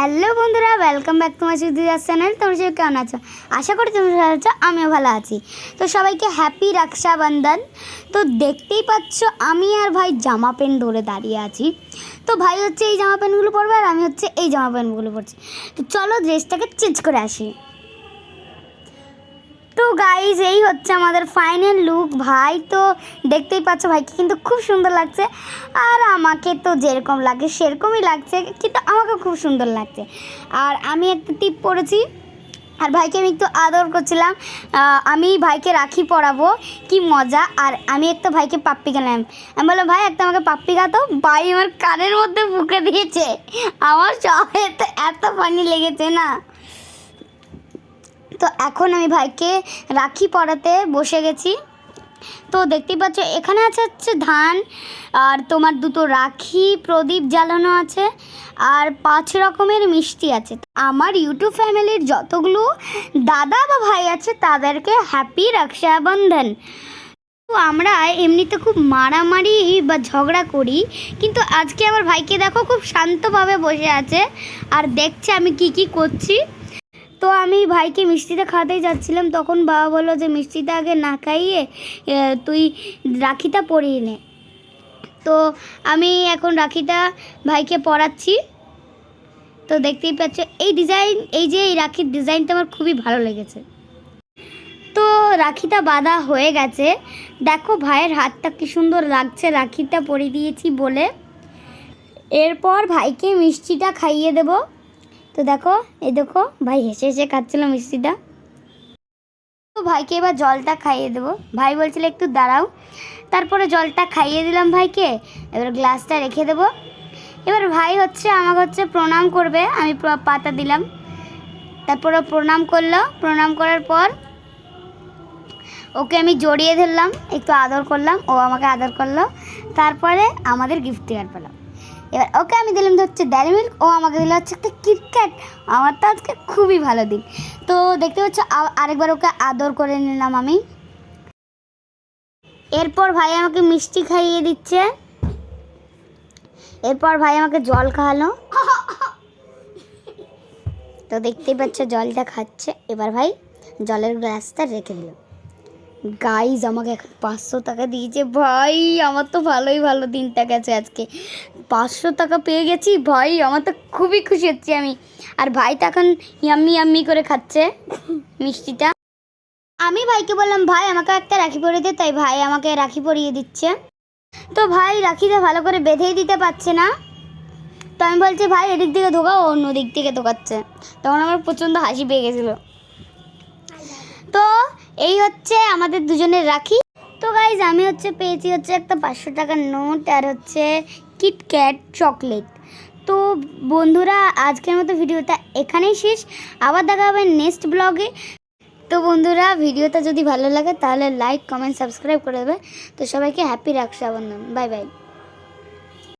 Hello বন্ধুরা welcome back my সুদিদার channel তোমার সবাই কেমন আছো? আশা করি তুমি ভালো আছো, আমিও ভালো আছি। তো সবাইকে হ্যাপি রাখসাবন্ধন তো দেখতেই পাচ্ছ, আমি আর ভাই জামা প্যান্ট ধরে দাঁড়িয়ে আছি। তো ভাই হচ্ছে এই জামা প্যান্টগুলো পরবে আর আমি হচ্ছে এই জামা প্যান্টগুলো পরছি। তো চলো ড্রেসটাকে চেঞ্জ করে আসি। গাইজ এই হচ্ছে আমাদের ফাইনাল লুক ভাই, তো দেখতেই পাচ্ছ ভাইকে কিন্তু খুব সুন্দর লাগছে। আর আমাকে তো যেরকম লাগে, সেরকমই লাগছে, কিন্তু আমাকে খুব সুন্দর লাগছে। আর আমি একটা টিপ পরেছি আর ভাইকে আমি একটু আদর করছিলাম। আমি ভাইকে রাখি পরাবো, কি মজা। আর আমি একটা ভাইকে পাপ্পি গেলাম। আমি বললাম, ভাই, একটা আমাকে পাপ্পি গাতো ভাই আমার কানের মধ্যে ফুকে দিয়েছে। আমার সবাই এত পানি লেগেছে না। তো এখন আমি ভাইকে রাখি পরাতে বসে গেছি। তো দেখতেই পাচ্ছ, এখানে আছে হচ্ছে ধান, আর তোমার দুটো রাখি, প্রদীপ জ্বালানো আছে, আর পাঁচ রকমের মিষ্টি আছে। আমার ইউটিউব ফ্যামিলির যতগুলো দাদা বা ভাই আছে, তাদেরকে হ্যাপি রক্ষাবন্ধন। তো আমরা এমনিতে খুব মারামারি বা ঝগড়া করি, কিন্তু আজকে আমার ভাইকে দেখো খুব শান্তভাবে বসে আছে, আর দেখছে আমি কি কি করছি। তো আমি ভাইকে মিষ্টিটা খাওয়াতেই যাচ্ছিলাম, তখন বাবা বলল যে মিষ্টিটা আগে না খাইয়ে তুই রাখিটা পরিয়ে নে। তো আমি এখন রাখিটা ভাইকে পরাচ্ছি। তো দেখতেই পাচ্ছ, এই ডিজাইন এই যে এই রাখির ডিজাইনটা আমার খুবই ভালো লেগেছে। তো রাখিটা বাঁধা হয়ে গেছে। দেখো ভাইয়ের হাতটা কি সুন্দর লাগছে, রাখিটা পরিয়ে দিয়েছি বলে। এরপর ভাইকে মিষ্টিটা খাইয়ে দেবো। তো দেখো, এই দেখো, ভাই হেসে হেসে খাচ্ছিল মিষ্টিটা। তো ভাইকে এবার জলটা খাইয়ে দেবো। ভাই বলছিল, একটু দাঁড়াও। তারপরে জলটা খাইয়ে দিলাম ভাইকে। এবার গ্লাসটা রেখে দেবো। এবার ভাই হচ্ছে, আমাকে হচ্ছে প্রণাম করবে। আমি পাতা দিলাম। তারপরে প্রণাম করল। প্রণাম করার পর ওকে আমি জড়িয়ে ধরলাম। একটু আদর করলাম। ও আমাকে আদর করল। তারপরে আমাদের গিফট টিকার পেলাম। এবার ওকে আমি দিলাম হচ্ছে ডেয়ারি মিল্ক ও আমাকে দিল হচ্ছে একটা কিটক্যাট আমার তো আজকে খুবই ভালো দিন। তো দেখতে পাচ্ছ আরেকবার ওকে আদর করে নিলাম আমি। এরপর ভাই আমাকে মিষ্টি খাইয়ে দিচ্ছে। এরপর ভাই আমাকে জল খাওয়ালো। তো দেখতেই পাচ্ছ, জলটা খাচ্ছে। এবার ভাই জলের গ্লাসটা রেখে দিল। গাইজ আমাকে এখন পাঁচশো টাকা দিয়েছে। ভাই, আমার তো ভালোই ভালো দিনটা গেছে আজকে। পাঁচশো টাকা পেয়ে গেছি। ভাই, আমার তো খুবই খুশি হচ্ছে আমি। আর ভাই তো এখন ইয়াম্মি ইয়াম্মি করে খাচ্ছে মিষ্টিটা। আমি ভাইকে বললাম, ভাই, আমাকে একটা রাখি পরিয়ে দে। তাই ভাই আমাকে রাখি পরিয়ে দিচ্ছে। তো ভাই, রাখিটা ভালো করে বেঁধেই দিতে পারছে না। তো আমি বলছি, ভাই, এদিক থেকে ধোকা অন্য দিক থেকে ধোকাচ্ছে। তখন আমার প্রচণ্ড হাসি পেয়ে গেছিল। তো এই হচ্ছে আমাদের দুজনের রাখি। তো গাইজ আমি হচ্ছে পেয়েছি হচ্ছে একটা পাঁচশো টাকার নোট আর হচ্ছে কিটক্যাট চকলেট তো বন্ধুরা, আজকের মতো ভিডিওটা এখানেই শেষ। আবার দেখা হবে নেক্সট ব্লগে তো বন্ধুরা, ভিডিওটা যদি ভালো লাগে, তাহলে লাইক কমেন্ট সাবস্ক্রাইব করে দেবে। তো সবাইকে হ্যাপি রক্ষাবন্ধন বাই বাই